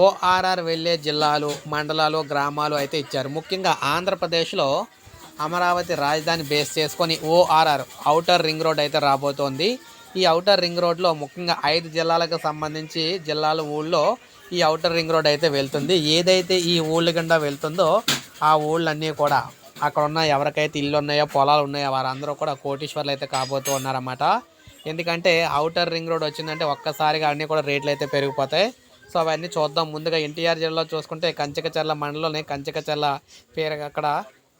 ORR వెళ్ళే జిల్లాలు మండలాలు గ్రామాలు అయితే ఇచ్చారు. ముఖ్యంగా ఆంధ్రప్రదేశ్లో అమరావతి రాజధాని బేస్ చేసుకొని ఓఆర్ఆర్ ఔటర్ రింగ్ రోడ్ అయితే రాబోతోంది. ఈ ఔటర్ రింగ్ రోడ్లో ముఖ్యంగా ఐదు జిల్లాలకు సంబంధించి జిల్లాల ఊళ్ళో ఈ ఔటర్ రింగ్ రోడ్ అయితే వెళ్తుంది. ఏదైతే ఈ ఊళ్ళ గుండా వెళ్తుందో ఆ ఊళ్ళన్నీ కూడా అక్కడ ఉన్న ఎవరికైతే ఇల్లు ఉన్నాయో పొలాలు ఉన్నాయో వారందరూ కూడా కోటీశ్వర్లు అయితే కాబోతూ ఉన్నారన్నమాట. ఎందుకంటే ఔటర్ రింగ్ రోడ్ వచ్చిందంటే ఒక్కసారిగా అన్నీ కూడా రేట్లు అయితే పెరిగిపోతాయి. సో అవన్నీ చూద్దాం. ముందుగా ఎన్టీఆర్ జిల్లాలో చూసుకుంటే కంచికచర్ల మండలంలోని కంచికచర్ల పేర అక్కడ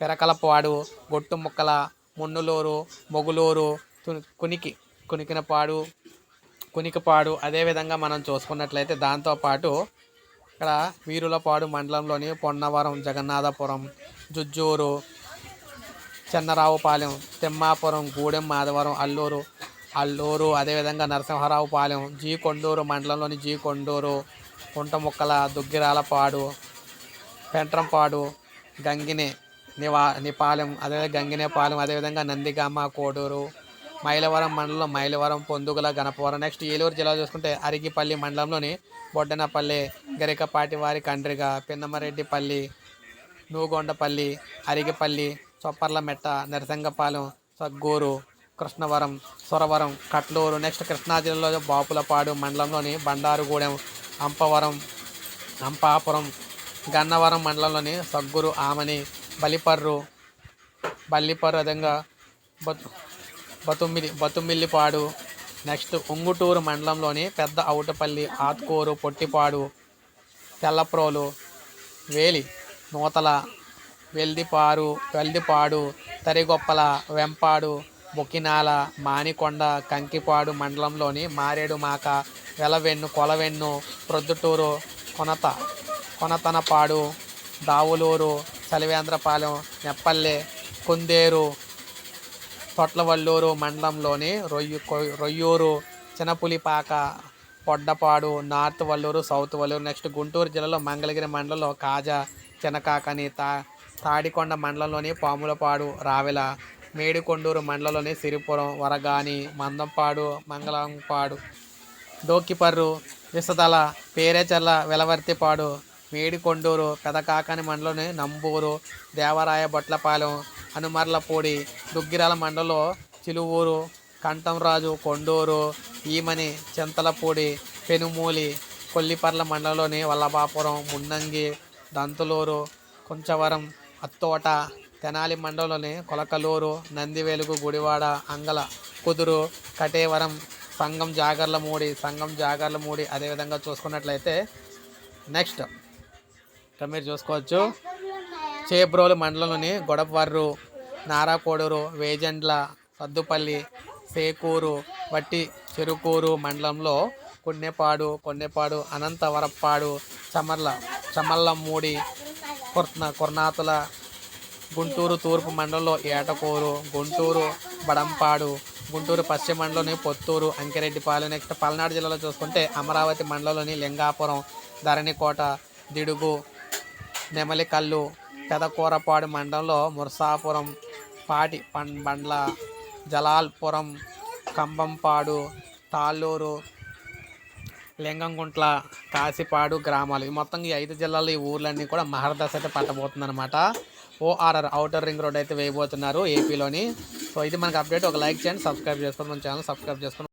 పెరకలపాడు గొట్టు ముక్కల మున్నులూరు మొగులూరు తుని- కునికి కునికినపాడు కునికిపాడు అదేవిధంగా మనం చూసుకున్నట్లయితే దాంతోపాటు ఇక్కడ వీరులపాడు మండలంలోని పొన్నవరం జగన్నాథపురం జుజ్జూరు చెన్నరావుపాలెం తిమ్మాపురం గూడెం మాధవరం అల్లూరు అల్లూరు అదేవిధంగా నరసింహరావుపాలెం జీ కొండూరు మండలంలోని జీ కొండూరు కుంటముక్కల దుగ్గిరాలపాడు పెంట్రంపాడు గంగిని నివా నిపాలెం అదేవిధంగా గంగినేపాలెం అదేవిధంగా నందిగామ కోడూరు మైలవరం మండలం మైలవరం పొందుగల గణపవరం. నెక్స్ట్ ఏలూరు జిల్లా చూసుకుంటే అరిగిపల్లి మండలంలోని బొడ్డనపల్లి గరికపాటి వారి కండ్రిగ పిన్నమరెడ్డిపల్లి నూగొండపల్లి అరిగిపల్లి చొప్పర్లమెట్ట నరసింగపాలెం సగ్గూరు కృష్ణవరం సొరవరం కట్లూరు నెక్స్ట్ కృష్ణా జిల్లాలో బాపులపాడు మండలంలోని బండారుగూడెం అంపవరం అంపాపురం గన్నవరం మండలంలోని సగ్గురు ఆమని బలిపర్రు బల్లిపర్రు విధంగా బతు బతుమిలి బతుమిల్లిపాడు నెక్స్ట్ ఉంగుటూరు మండలంలోని పెద్ద అవుటపల్లి ఆత్కూరు పొట్టిపాడు తెల్లప్రోలు వేలి నూతల వెల్దిపారు వెల్దిపాడు తరిగొప్పల వెంపాడు బొకినాల మానికొండ కంకిపాడు మండలంలోని మారేడుమాక వెలవెన్ను కొలవెన్ను ప్రొద్దుటూరు కొనత కొనతనపాడు దావులూరు చలివేంద్రపాలెం నెప్పల్లె కుందేరు తొట్లవల్లూరు మండలంలోని రొయ్యు కొ- Royyuru Chinapulipaka Poddapadu north Valluru south Valluru next Guntur జిల్లాలో మంగళగిరి మండలంలో కాజా చినకాకని తా తాడికొండ మండలంలోని పాములపాడు రావెల మేడికొండూరు మండలంలోని సిరిపురం వరగాని మందంపాడు మంగళంపాడు దోకిపర్రు విసదల పేరేచర్ల వెలవర్తిపాడు మేడికొండూరు పెదకాకాని మండలంలోని నంబూరు దేవరాయ బొట్లపాలెం హనుమర్లపూడి దుగ్గిరాల మండలంలో చిలువూరు కంఠంరాజు కొండూరు ఈమని చింతలపూడి పెనుమూలి కొల్లిపర్ల మండలంలోని వల్లభాపురం మున్నంగి దంతులూరు కొంచవరం అత్తోట తెనాలి మండలంలోని కొలకలూరు నందివెలుగు గుడివాడ అంగల కుదురు కటేవరం సంగం జాగర్లమూడి సంగం జాగర్లమూడి అదేవిధంగా చూసుకున్నట్లయితే నెక్స్ట్. ఇక్కడ మీరు చూసుకోవచ్చు. చేబ్రోలు మండలంలోని గొడపవర్రు నారాకోడూరు వేజండ్ల సద్దుపల్లి సేకూరు వట్టి చెరుకూరు మండలంలో కొన్నెపాడు కొన్నెపాడు అనంతవరప్పాడు చమర్ల చమల్లమూడి కుర్న కుర్నాతుల గుంటూరు తూర్పు మండలంలో ఏటకూరు గుంటూరు బడంపాడు గుంటూరు పశ్చిమ మండలంలోని పొత్తూరు అంకిరెడ్డిపాలెం నెక్స్ట్ పల్నాడు జిల్లాలో చూసుకుంటే అమరావతి మండలంలోని లింగాపురం ధరణికోట దిడుగు నెమలికల్లు పెదకూరపాడు మండలంలో ముర్సాపురం పాటి పం బండ్ల జలాల్పురం కంబంపాడు తాళ్ళూరు లింగంగుంట్ల కాసిపాడు గ్రామాలు. ఈ మొత్తం ఈ ఐదు జిల్లాలు ఈ ఊర్లన్నీ కూడా మహర్దశ అయితే పట్టబోతుంది అనమాట ఓఆర్ఆర్ అవుటర్ రింగ్ రోడ్ అయితే వేయబోతున్నారు ఏపీలోని. సో ఇది మనకు అప్డేట్. ఒక లైక్ చేయండి సబ్స్క్రైబ్ చేసుకోండి మన ఛానల్ సబ్స్క్రైబ్ చేసుకోండి.